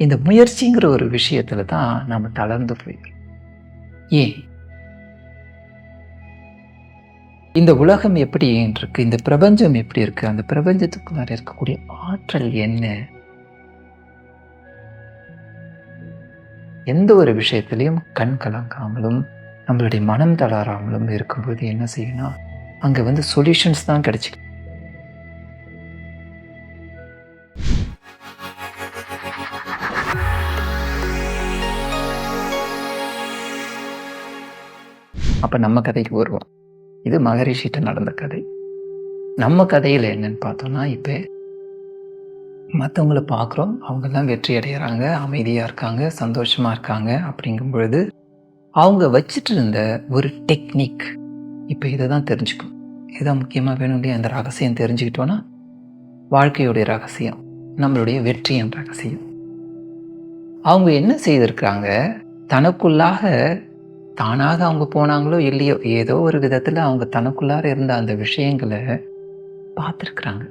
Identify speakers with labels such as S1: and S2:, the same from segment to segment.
S1: இந்த முயற்சிங்கிற ஒரு விஷயத்துல தான் நம்ம தளர்ந்து போயிடும் ஏன்? இந்த உலகம் எப்படி ஏன் இருக்கு? இந்த பிரபஞ்சம் எப்படி இருக்கு? அந்த பிரபஞ்சத்துக்குள்ளார இருக்கக்கூடிய ஆற்றல் என்ன? எந்த ஒரு விஷயத்திலையும் கண் கலங்காமலும் நம்மளுடைய மனம் தளராமலும் இருக்கும்போது என்ன செய்யணும்? அங்கே வந்து சொல்யூஷன்ஸ் தான் கிடைச்சிக்கு அப்போ நம்ம கதைக்கு வருவோம். இது மகரிஷிட்ட நடந்த கதை. நம்ம கதையில் என்னன்னு பார்த்தோம்னா இப்போ மற்றவங்கள பார்க்குறோம். அவங்கெல்லாம் வெற்றி அடைகிறாங்க அமைதியாக இருக்காங்க சந்தோஷமாக இருக்காங்க அப்படிங்கும் பொழுது அவங்க வச்சுட்டு இருந்த ஒரு டெக்னிக் இப்போ இதை தான் தெரிஞ்சுக்கும். இதான் முக்கியமாக வேணும் இல்லையா? அந்த ரகசியம் தெரிஞ்சுக்கிட்டோன்னா வாழ்க்கையுடைய ரகசியம் நம்மளுடைய வெற்றியின் ரகசியம். அவங்க என்ன செய்திருக்காங்க? தனக்குள்ளாக தானாக அவங்க போனாங்களோ இல்லையோ ஏதோ ஒரு விதத்தில் அவங்க தனக்குள்ளார இருந்த அந்த விஷயங்களை பார்த்துருக்குறாங்க.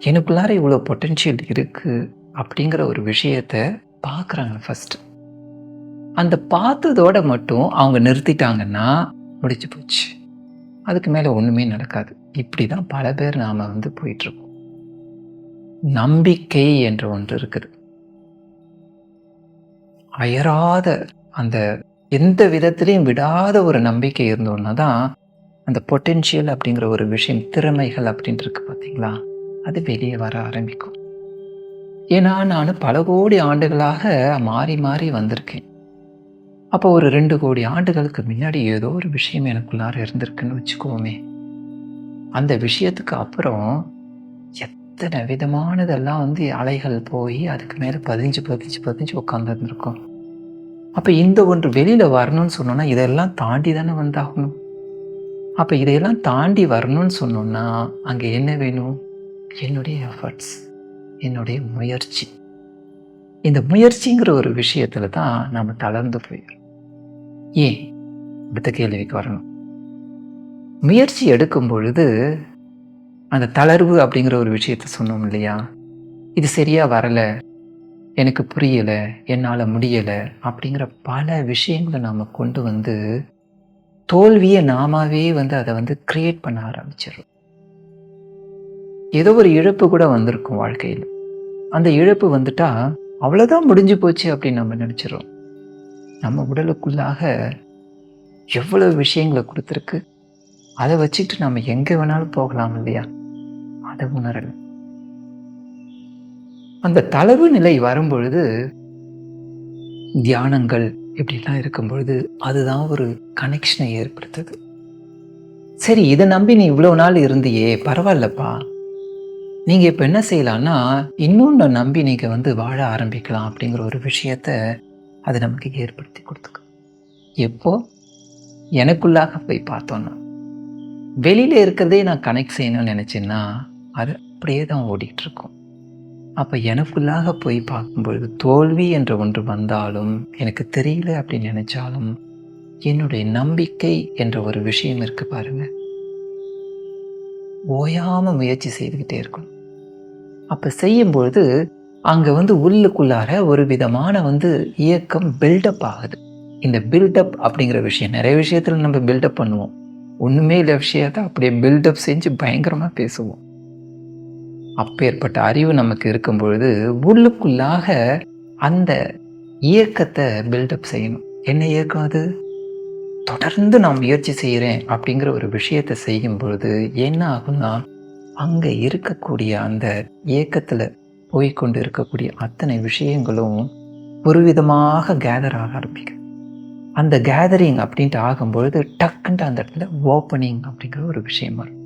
S1: எனக்குள்ளார இவ்வளோ பொட்டென்ஷியல் இருக்குது அப்படிங்கிற ஒரு விஷயத்த பார்க்குறாங்க ஃபஸ்ட்டு அந்த பார்த்ததோட மட்டும் அவங்க நிறுத்திட்டாங்கன்னா முடிச்சு போச்சு. அதுக்கு மேலே ஒன்றுமே நடக்காது. இப்படி தான் பல பேர் நாம் வந்து போயிட்டுருக்கோம். நம்பிக்கை என்ற ஒன்று இருக்குது. அயராத அந்த எந்த விதத்திலையும் விடாத ஒரு நம்பிக்கை இருந்தோன்னா தான் அந்த பொட்டென்ஷியல் அப்படிங்கிற ஒரு விஷயம் திறமைகள் அப்படின்ட்டு இருக்கு பார்த்தீங்களா? அது வெளியே வர ஆரம்பிக்கும். ஏன்னா நான் பல கோடி ஆண்டுகளாக மாறி மாறி வந்திருக்கேன். அப்போ ஒரு ரெண்டு கோடி ஆண்டுகளுக்கு முன்னாடி ஏதோ ஒரு விஷயம் எனக்குள்ளார இருந்திருக்குன்னு வச்சுக்கோமே. அந்த விஷயத்துக்கு அப்புறம் எத்தனை விதமானதெல்லாம் வந்து அலைகள் போய் அதுக்கு மேலே பதிஞ்சு பதிஞ்சு பதிஞ்சு உட்காந்துருந்துருக்கோம் அப்போ இந்த ஒன்று வெளியில் வரணும்னு சொன்னோன்னா இதெல்லாம் தாண்டி தானே வந்தாகணும். அப்போ இதையெல்லாம் தாண்டி வரணும்னு சொன்னோன்னா அங்கே என்ன வேணும்? என்னுடைய எஃபர்ட்ஸ் என்னுடைய முயற்சி. இந்த முயற்சிங்கிற ஒரு விஷயத்தில் தான் நம்ம தளர்ந்து போயிடும் ஏன்? அடுத்த கேள்விக்கு வரணும். முயற்சி எடுக்கும் பொழுது அந்த தளர்வு அப்படிங்கிற ஒரு விஷயத்த சொன்னோம் இல்லையா? இது சரியாக வரலை. எனக்கு புரியலை என்னால் முடியலை அப்படிங்கிற பல விஷயங்களை நாம் கொண்டு வந்து தோல்வியை நாமாவே வந்து அதை வந்து கிரியேட் பண்ண ஆரம்பிச்சிடும் ஏதோ ஒரு இழப்பு கூட வந்திருக்கும் வாழ்க்கையில். அந்த இழப்பு வந்துட்டா அவ்வளோதான் முடிஞ்சு போச்சு அப்படின்னு நம்ம நினச்சிடறோம். நம்ம உடலுக்குள்ளாக எவ்வளவு விஷயங்களை கொடுத்துருக்கு. அதை வச்சுக்கிட்டு நம்ம எங்கே வேணாலும் போகலாம் இல்லையா? அதை உணரலை அந்த தளர்வு நிலை வரும்பொழுது தியானங்கள் இப்படிலாம் இருக்கும் பொழுது அதுதான் ஒரு கனெக்ஷனை ஏற்படுத்துது. சரி இதை நம்பி நீ இவ்வளோ நாள் இருந்தியே பரவாயில்லப்பா. நீங்கள் இப்போ என்ன செய்யலான்னா இன்னொன்று நம்பி நீங்கள் வந்து வாழ ஆரம்பிக்கலாம் அப்படிங்கிற ஒரு விஷயத்த அது நமக்கு ஏற்படுத்தி கொடுத்துக்கும் எப்போ? எனக்குள்ளாக போய் பார்த்தோன்னா வெளியில் இருக்கிறதே நான் கனெக்ட் செய்யணும்னு நினச்சேன்னா அது அப்படியே தான் ஓடிட்டுருக்கோம் அப்போ எனக்குள்ளாக போய் பார்க்கும்பொழுது தோல்வி என்ற ஒன்று வந்தாலும் எனக்கு தெரியல அப்படின்னு நினச்சாலும் என்னுடைய நம்பிக்கை என்ற ஒரு விஷயம் இருக்கு பாருங்க. ஓயாமல் முயற்சி செய்துக்கிட்டே இருக்கணும். அப்போ செய்யும்பொழுது அங்கே வந்து உள்ளுக்குள்ளார ஒரு விதமான வந்து இயக்கம் பில்டப் ஆகுது. இந்த பில்டப் அப்படிங்கிற விஷயம் நிறைய விஷயத்தில் நம்ம பில்டப் பண்ணுவோம். ஒன்றுமே இல்லை விஷயத்தை அப்படியே பில்டப் செஞ்சு பயங்கரமாக பேசுவோம். அப்பேற்பட்ட அறிவு நமக்கு இருக்கும் பொழுது உள்ளுக்குள்ளாக அந்த இயக்கத்தை பில்டப் செய்யணும். என்ன இயக்கம் அது? தொடர்ந்து நான் முயற்சி செய்கிறேன் அப்படிங்கிற ஒரு விஷயத்தை செய்யும் பொழுது என்ன ஆகும்னா அங்கே இருக்கக்கூடிய அந்த இயக்கத்தில் போய்கொண்டு இருக்கக்கூடிய அத்தனை விஷயங்களும் ஒரு விதமாக கேதர் ஆக ஆரம்பிக்கும். அந்த கேதரிங் அப்படின்ட்டு ஆகும்பொழுது டக்குன்ட்டு அந்த இடத்துல ஓப்பனிங் அப்படிங்கிற ஒரு விஷயம் வரும்.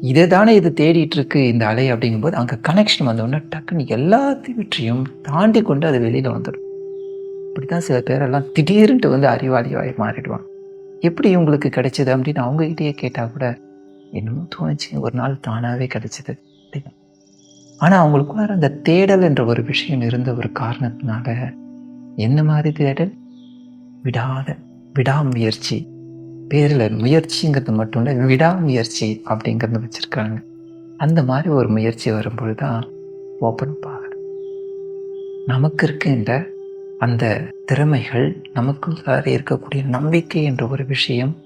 S1: இதை தானே இது தேடிட்டு இருக்கு இந்த அலை அப்படிங்கும்போது அங்கே கனெக்ஷன் வந்தோடனே டக்குன்னு எல்லாத்தையும் தாண்டி கொண்டு அது வெளியில் வந்துடும். இப்படி தான் சில பேரெல்லாம் திடீர்னுட்டு வந்து அறிவாளியாகி மாறிடுவாங்க. எப்படி இவங்களுக்கு கிடைச்சது அப்படின்னு அவங்ககிட்டயே கேட்டால் கூட என்னமோ தோணுச்சு. ஒரு நாள் தானாகவே கிடைச்சிது. அப்படின்னு ஆனால் அவங்களுக்குள்ளார அந்த தேடல் என்ற ஒரு விஷயம் இருந்த ஒரு காரணத்தினால என்ன மாதிரி தேடல்? விடாத விடாமுயற்சி. பேரில் முயற்சிங்கிறது மட்டும் இல்லை விடாமுயற்சி அப்படிங்கிறது வச்சுருக்காங்க. அந்த மாதிரி ஒரு முயற்சி வரும்பொழுது தான் ஓப்பன் ஆகுது நமக்கு இருக்கின்ற அந்த திறமைகள் நமக்குள்ளார இருக்கக்கூடிய நம்பிக்கை என்ற ஒரு விஷயம்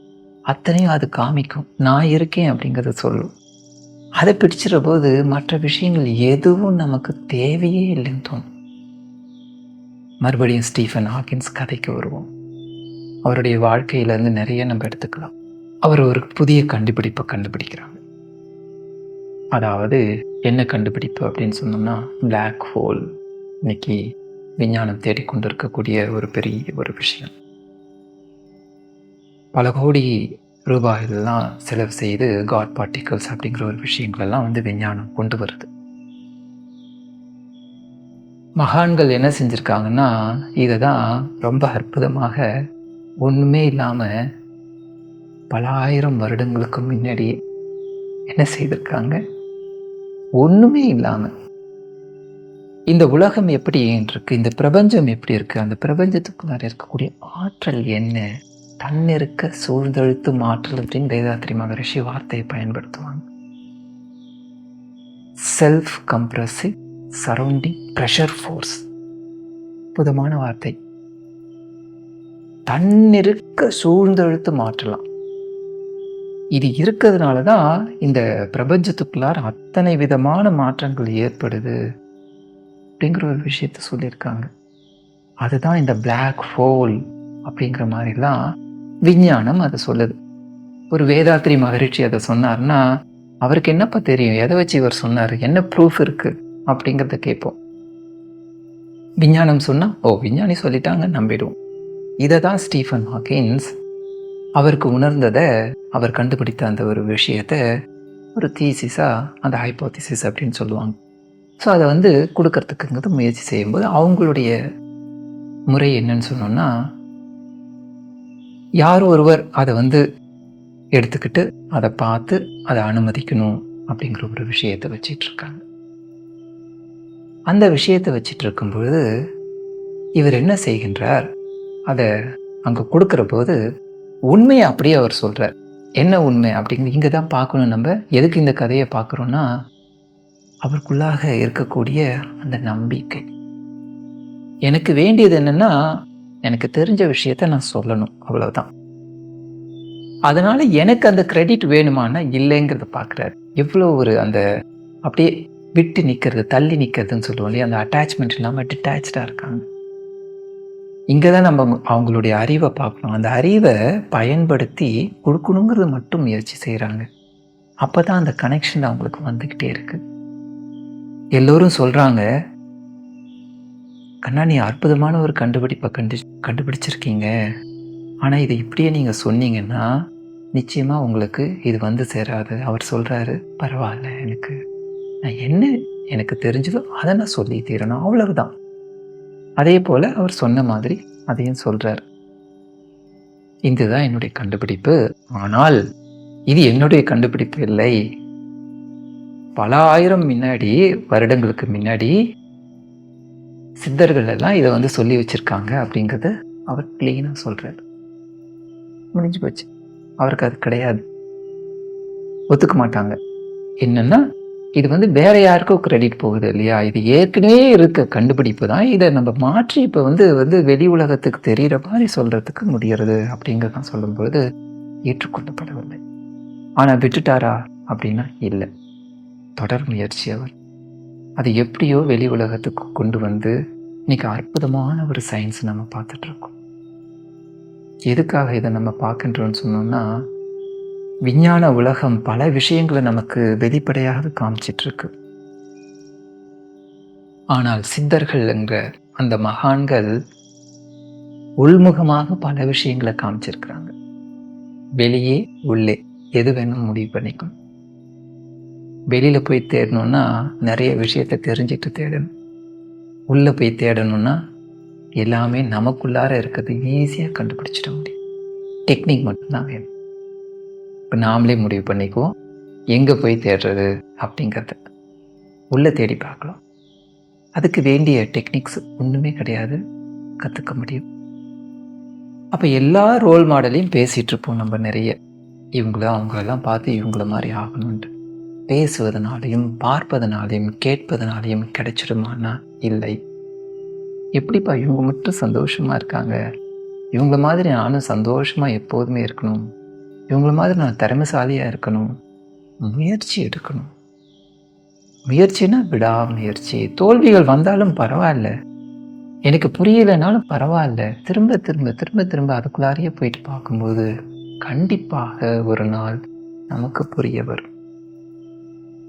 S1: அத்தனையும் அது காமிக்கும். நான் இருக்கேன் அப்படிங்கிறத சொல்லும். அதை பிடிச்சிற போது மற்ற விஷயங்கள் எதுவும் நமக்கு தேவையே இல்லைன்னு தோணும். மறுபடியும் ஸ்டீஃபன் ஹாக்கின்ஸ் கதைக்கு வருவோம். அவருடைய வாழ்க்கையிலேருந்து நிறைய நம்ம எடுத்துக்கலாம். அவர் ஒரு புதிய கண்டுபிடிப்பை கண்டுபிடிக்கிறாங்க. அதாவது என்ன கண்டுபிடிப்பு அப்படின்னு சொன்னோம்னா பிளாக் ஹோல் இன்னைக்கு விஞ்ஞானம் தேடிக்கொண்டு இருக்கக்கூடிய ஒரு பெரிய ஒரு விஷயம். பல கோடி ரூபாயெல்லாம் செலவு செய்து காட் பார்ட்டிகல்ஸ் அப்படிங்கிற ஒரு விஷயங்களெல்லாம் வந்து விஞ்ஞானம் கொண்டு வருது. மகான்கள் என்ன செஞ்சுருக்காங்கன்னா இதை தான் ரொம்ப அற்புதமாக ஒன்றுமே இல்லாமல் பல ஆயிரம் வருடங்களுக்கு முன்னாடி என்ன செய்திருக்காங்க? ஒன்றுமே இல்லாமல் இந்த உலகம் எப்படி இருக்கு? இந்த பிரபஞ்சம் எப்படி இருக்குது அந்த பிரபஞ்சத்துக்குள்ளார இருக்கக்கூடிய ஆற்றல் என்ன? தன்னிருக்க சூழ்ந்தழுத்தும் ஆற்றல் அப்படின்னு வேதாத்திரி மகரிஷி வார்த்தையை பயன்படுத்துவாங்க. Self compressive surrounding pressure force அற்புதமான வார்த்தை. தன்னிருக்க சூழ்ந்தழுத்து மாற்றலாம். இது இருக்கிறதுனால தான் இந்த பிரபஞ்சத்துக்குள்ளார் அத்தனை விதமான மாற்றங்கள் ஏற்படுது அப்படிங்கிற ஒரு விஷயத்த சொல்லியிருக்காங்க. அதுதான் இந்த பிளாக் ஹோல் அப்படிங்கிற மாதிரிலாம் விஞ்ஞானம் அதை சொல்லுது. ஒரு வேதாத்ரி மகரிஷி அதை சொன்னார்னா அவருக்கு என்னப்பா தெரியும்? எதை வச்சு இவர் சொன்னார்? என்ன ப்ரூஃப் இருக்குது அப்படிங்கிறத கேட்போம். விஞ்ஞானம் சொன்னால் ஓ விஞ்ஞானி சொல்லிட்டாங்க நம்பிடுவோம். இதை தான் ஸ்டீஃபன் ஹாக்கின்ஸ் அவருக்கு உணர்ந்ததை அவர் கண்டுபிடித்த அந்த ஒரு விஷயத்தை ஒரு தீசிஸாக அந்த ஹைப்போதிசிஸ் அப்படின்னு சொல்லுவாங்க. ஸோ அதை வந்து கொடுக்கறதுக்குங்கிறது முயற்சி செய்யும்போது அவங்களுடைய முறை என்னன்னு சொன்னோன்னா யார் ஒருவர் அதை வந்து எடுத்துக்கிட்டு அதை பார்த்து அதை அனுமதிக்கணும் அப்படிங்கிற ஒரு விஷயத்தை வச்சிட்டு இருக்காங்க. அந்த விஷயத்தை வச்சிட்டு இருக்கும்பொழுது இவர் என்ன செய்கின்றார்? அதை அங்கே கொடுக்குற போது உண்மையை அப்படியே அவர் சொல்கிறார் என்ன உண்மை அப்படிங்கிறது இங்கே தான் பார்க்கணும் நம்ம. எதுக்கு இந்த கதையை பார்க்குறோன்னா அவருக்குள்ளாக இருக்கக்கூடிய அந்த நம்பிக்கை. எனக்கு வேண்டியது என்னென்னா எனக்கு தெரிஞ்ச விஷயத்த நான் சொல்லணும் அவ்வளோதான் அதனால் எனக்கு அந்த கிரெடிட் வேணுமானா இல்லைங்கிறத பார்க்குறாரு. எவ்வளோ ஒரு அந்த அப்படியே விட்டு நிற்கிறது தள்ளி நிற்கிறதுன்னு சொல்லுவோம் இல்லையா? அந்த அட்டாச்மெண்ட் இல்லாமல் டிட்டாச்சாக இருக்காங்க. இங்கே தான் நம்ம அவங்களுடைய அறிவை பார்க்கணும். அந்த அறிவை பயன்படுத்தி கொடுக்கணுங்கிறது மட்டும் முயற்சி செய்கிறாங்க அப்போ தான் அந்த கனெக்ஷன் அவங்களுக்கு வந்துக்கிட்டே இருக்குது எல்லோரும் சொல்கிறாங்க கண்ணா நீ அற்புதமான ஒரு கண்டுபிடிப்பை கண்டு கண்டுபிடிச்சிருக்கீங்க. ஆனால் இதை இப்படியே நீங்கள் சொன்னீங்கன்னா நிச்சயமாக உங்களுக்கு இது வந்து சேராது. அவர் சொல்கிறாரு பரவாயில்ல எனக்கு நான் என்ன எனக்கு தெரிஞ்சதோ அதை நான் சொல்லி தீரணும். அவ்வளவுதான். அதே போல் அவர் சொன்ன மாதிரி அதையும் சொல்கிறார் இதுதான் என்னுடைய கண்டுபிடிப்பு. ஆனால் இது என்னுடைய கண்டுபிடிப்பு இல்லை. பல ஆயிரம் முன்னாடி வருடங்களுக்கு முன்னாடி சித்தர்கள் எல்லாம் இதை வந்து சொல்லி வச்சுருக்காங்க அப்படிங்கிறத அவர் கிளீனாக சொல்கிறார் முடிஞ்சு போச்சு. அவருக்கு அது கிடையாது. ஒத்துக்க மாட்டாங்க. என்னென்னா இது வந்து வேற யாருக்கோ கிரெடிட் போகுது இல்லையா? இது ஏற்கனவே இருக்க கண்டுபிடிப்பு தான். இதை நம்ம மாற்றி இப்போ வந்து வந்து வெளி உலகத்துக்கு தெரிகிற மாதிரி சொல்கிறதுக்கு முடியறது அப்படிங்கிறதான் சொல்லும்பொழுது ஏற்றுக்கொள்ளப்படவில்லை. ஆனால் விட்டுட்டாரா அப்படின்னா இல்லை. தொடர் முயற்சி அவர். அது எப்படியோ வெளி உலகத்துக்கு கொண்டு வந்து இன்னைக்கு அற்புதமான ஒரு சயின்ஸ் நம்ம பார்த்துட்ருக்கோம் எதுக்காக இதை நம்ம பார்க்கின்றோம்னு சொன்னோம்னா விஞ்ஞான உலகம் பல விஷயங்களை நமக்கு வெளிப்படையாக காமிச்சிட்ருக்கு. ஆனால் சித்தர்கள் என்ற அந்த மகான்கள் உள்முகமாக பல விஷயங்களை காமிச்சிருக்கிறாங்க. வெளியே உள்ளே எது வேணும் முடிவு பண்ணிக்கும். வெளியில் போய் தேடணும்னா நிறைய விஷயத்தை தெரிஞ்சிட்டு தேடணும். உள்ளே போய் தேடணும்னா எல்லாமே நமக்குள்ளார இருக்கிறது ஈஸியாக கண்டுபிடிச்சிட முடியும். டெக்னிக் மட்டும்தான் வேணும். இப்போ நாமளே முடிவு பண்ணிக்குவோம். எங்கே போய் தேடுறது அப்படிங்கிறத. உள்ளே தேடி பார்க்கலாம். அதுக்கு வேண்டிய டெக்னிக்ஸ் ஒன்றுமே கிடையாது. கற்றுக்க முடியும். அப்போ எல்லா ரோல் மாடலையும் பேசிகிட்டு இருப்போம் நம்ம நிறைய. இவங்கள அவங்களெல்லாம் பார்த்து இவங்கள மாதிரி ஆகணுன்ட்டு பேசுவதனாலையும் பார்ப்பதனாலையும் கேட்பதனாலையும் கிடைச்சிடுமானா? இல்லை. எப்படிப்பா இவங்க மட்டும் சந்தோஷமாக இருக்காங்க? இவங்கள மாதிரி நானும் சந்தோஷமாக எப்போதுமே இருக்கணும். இவங்கள மாதிரி நான் திறமைசாலியாக இருக்கணும். முயற்சி எடுக்கணும். முயற்சினா விடாமுயற்சி. தோல்விகள் வந்தாலும் பரவாயில்ல. எனக்கு புரியலைனாலும் பரவாயில்ல. திரும்ப திரும்ப திரும்ப திரும்ப அதுக்குள்ளாரையே போயிட்டு பார்க்கும்போது கண்டிப்பாக ஒரு நாள் நமக்கு புரிய வரும்.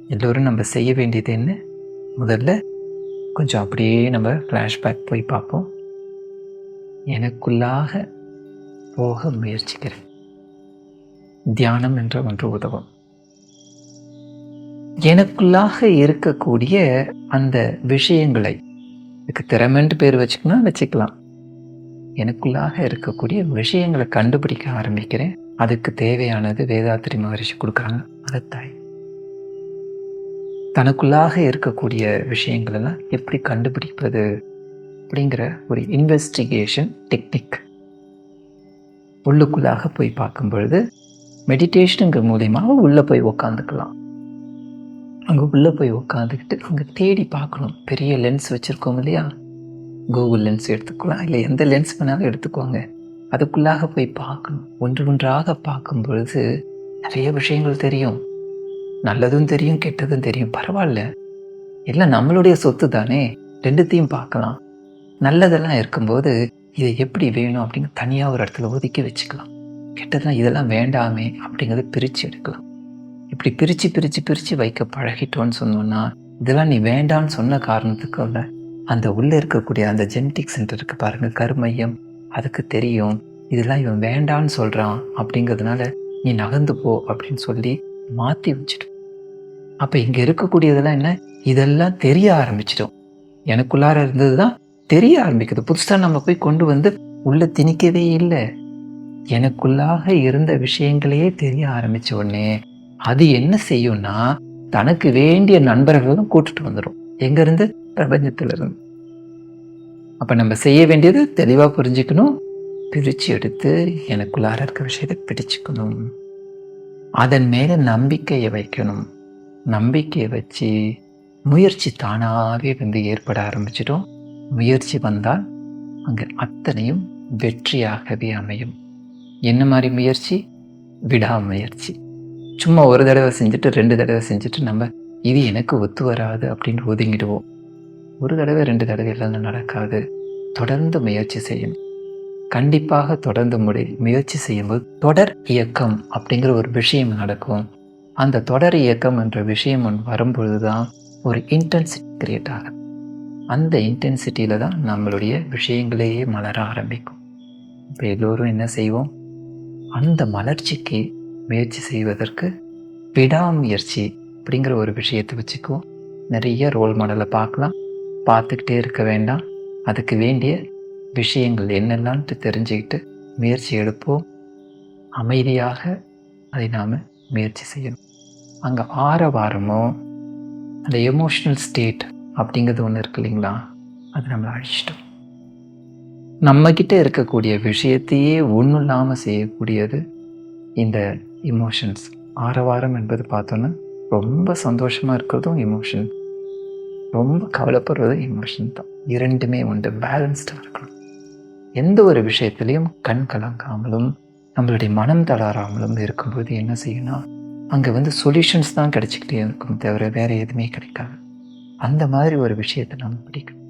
S1: எல்லோரும் நம்ம செய்ய வேண்டியது என்ன? முதல்ல கொஞ்சம் அப்படியே நம்ம ஃப்ளாஷ்பேக் போய் பார்ப்போம். எனக்குள்ளாக போக முயற்சிக்கிறேன். தியானம் என்ற ஒன்று உதவும். எனக்குள்ளாக இருக்கக்கூடிய அந்த விஷயங்களை இதுக்கு திறமைன்ட்டு பேர் வச்சுக்கணும் வச்சுக்கலாம். எனக்குள்ளாக இருக்கக்கூடிய விஷயங்களை கண்டுபிடிக்க ஆரம்பிக்கிறேன். அதுக்கு தேவையானது வேதாத்திரி மகரிஷி கொடுக்குறாங்க மதத்தாய் தனக்குள்ளாக இருக்கக்கூடிய விஷயங்களெல்லாம் எப்படி கண்டுபிடிப்பது அப்படிங்கிற ஒரு இன்வெஸ்டிகேஷன் டெக்னிக் உள்ளுக்குள்ளாக போய் பார்க்கும் பொழுது மெடிடேஷனுங்கிற மூலியமாக உள்ளே போய் உக்காந்துக்கலாம். அங்கே உள்ளே போய் உக்காந்துக்கிட்டு அங்கே தேடி பார்க்கணும். பெரிய லென்ஸ் வச்சுருக்கோம் இல்லையா? கூகுள் லென்ஸ் எடுத்துக்கலாம். இல்லை எந்த லென்ஸ் வேணாலும் எடுத்துக்கோங்க. அதுக்குள்ளாக போய் பார்க்கணும். ஒன்று ஒன்றாக பார்க்கும் பொழுது நிறைய விஷயங்கள் தெரியும். நல்லதும் தெரியும் கெட்டதும் தெரியும். பரவாயில்ல. எல்லாம் நம்மளுடைய சொத்து தானே. ரெண்டுத்தையும் பார்க்கலாம். நல்லதெல்லாம் இருக்கும்போது இதை எப்படி வேணும் அப்படின்னு தனியாக ஒரு இடத்துல ஒதுக்கி வச்சுக்கலாம். கெட்டதெல்லாம் இதெல்லாம் வேண்டாமே அப்படிங்கிறத பிரித்து எடுக்கலாம் இப்படி பிரித்து பிரித்து பிரித்து வைக்க பழகிட்டோன்னு சொன்னோன்னா இதெல்லாம் நீ வேண்டான்னு சொன்ன காரணத்துக்குள்ள அந்த உள்ளே இருக்கக்கூடிய அந்த ஜெனட்டிக் சென்டருக்கு பாருங்கள் கருமையம். அதுக்கு தெரியும் இதெல்லாம் இவன் வேண்டான்னு சொல்கிறான் அப்படிங்கிறதுனால நீ நகர்ந்து போ அப்படின்னு சொல்லி மாற்றி வச்சிடும் அப்போ இங்கே இருக்கக்கூடியதெல்லாம் என்ன? இதெல்லாம் தெரிய ஆரம்பிச்சிடும். எனக்குள்ளார இருந்தது தான் தெரிய ஆரம்பிக்குது. புதுசாக நம்ம போய் கொண்டு வந்து உள்ளே திணிக்கவே இல்லை. எனக்குள்ளாக இருந்த விஷயங்களையே தெரிய ஆரம்பிச்ச உடனே அது என்ன செய்யும்னா தனக்கு வேண்டிய நண்பர்களும் கூட்டுட்டு வந்துடும் எங்கேருந்து? பிரபஞ்சத்திலிருந்து. அப்போ நம்ம செய்ய வேண்டியது தெளிவாக புரிஞ்சுக்கணும். பிரித்து எடுத்து எனக்குள்ளார இருக்க விஷயத்தை பிடிச்சிக்கணும். அதன் மேலே நம்பிக்கையை வைக்கணும். நம்பிக்கையை வச்சு முயற்சி தானாகவே வந்து ஏற்பட ஆரம்பிச்சிடும். முயற்சி வந்தால் அங்கே அத்தனையும் வெற்றியாகவே அமையும். என்ன மாதிரி முயற்சி? விடாமுயற்சி. சும்மா ஒரு தடவை செஞ்சுட்டு ரெண்டு தடவை செஞ்சுட்டு நம்ம இது எனக்கு ஒத்து வராது அப்படின்னு ஒதுங்கிடுவோம். ஒரு தடவை ரெண்டு தடவை எல்லாம் நடக்காது. தொடர்ந்து முயற்சி செய்யணும். கண்டிப்பாக தொடர்ந்து முடி முயற்சி செய்யும்போது தொடர் இயக்கம் அப்படிங்கிற ஒரு விஷயம் நடக்கும். அந்த தொடர் இயக்கம் என்ற விஷயம் ஒன்று வரும்பொழுது தான் ஒரு இன்டென்சிட்டி கிரியேட் ஆகும் அந்த இன்டென்சிட்டியில் தான் நம்மளுடைய விஷயங்களையே மலர ஆரம்பிக்கும். இப்போ எல்லோரும் என்ன செய்வோம்? அந்த மலர்ச்சிக்கு முயற்சி செய்வதற்கு விடாமுயற்சி அப்படிங்கிற ஒரு விஷயத்தை வச்சுக்குவோம் நிறைய ரோல் மாடலை பார்க்கலாம். பார்த்துக்கிட்டே இருக்க வேண்டாம். அதுக்கு வேண்டிய விஷயங்கள் என்னெல்லாம்ட்டு தெரிஞ்சுக்கிட்டு முயற்சி எடுப்போம். அமைதியாக அதை நாம் முயற்சி செய்யணும். அங்கே ஆரவாரமோ அந்த எமோஷ்னல் ஸ்டேட் அப்படிங்கிறது ஒன்று இருக்கு இல்லைங்களா? அது நம்மளை அழிச்சிட்டோம் நம்மக்கிட்ட இருக்கக்கூடிய விஷயத்தையே ஒன்றும் இல்லாமல் செய்யக்கூடியது இந்த இமோஷன்ஸ் ஆரவாரம் என்பது பார்த்தோன்னா ரொம்ப சந்தோஷமாக இருக்கிறதும் இமோஷன் ரொம்ப கவலைப்படுறதும் இமோஷன் தான். இரண்டுமே உண்டு. பேலன்ஸ்டாக இருக்கணும். எந்த ஒரு விஷயத்துலையும் கண் கலங்காமலும் நம்மளுடைய மனம் தளராமலும் இருக்கும்போது என்ன செய்யணும் அங்கே வந்து சொல்யூஷன்ஸ் தான் கிடைச்சிக்கிட்டே இருக்கும் தவிர வேறு எதுவுமே கிடைக்காது. அந்த மாதிரி ஒரு விஷயத்தை நாம் பிடிக்கணும்.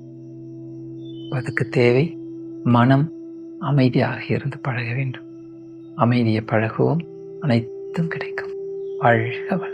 S1: அதுக்கு தேவை மனம் அமைதியாக இருந்து பழக வேண்டும். அமைதியை பழகுவோம். அனைத்தும் கிடைக்கும். வாழ்க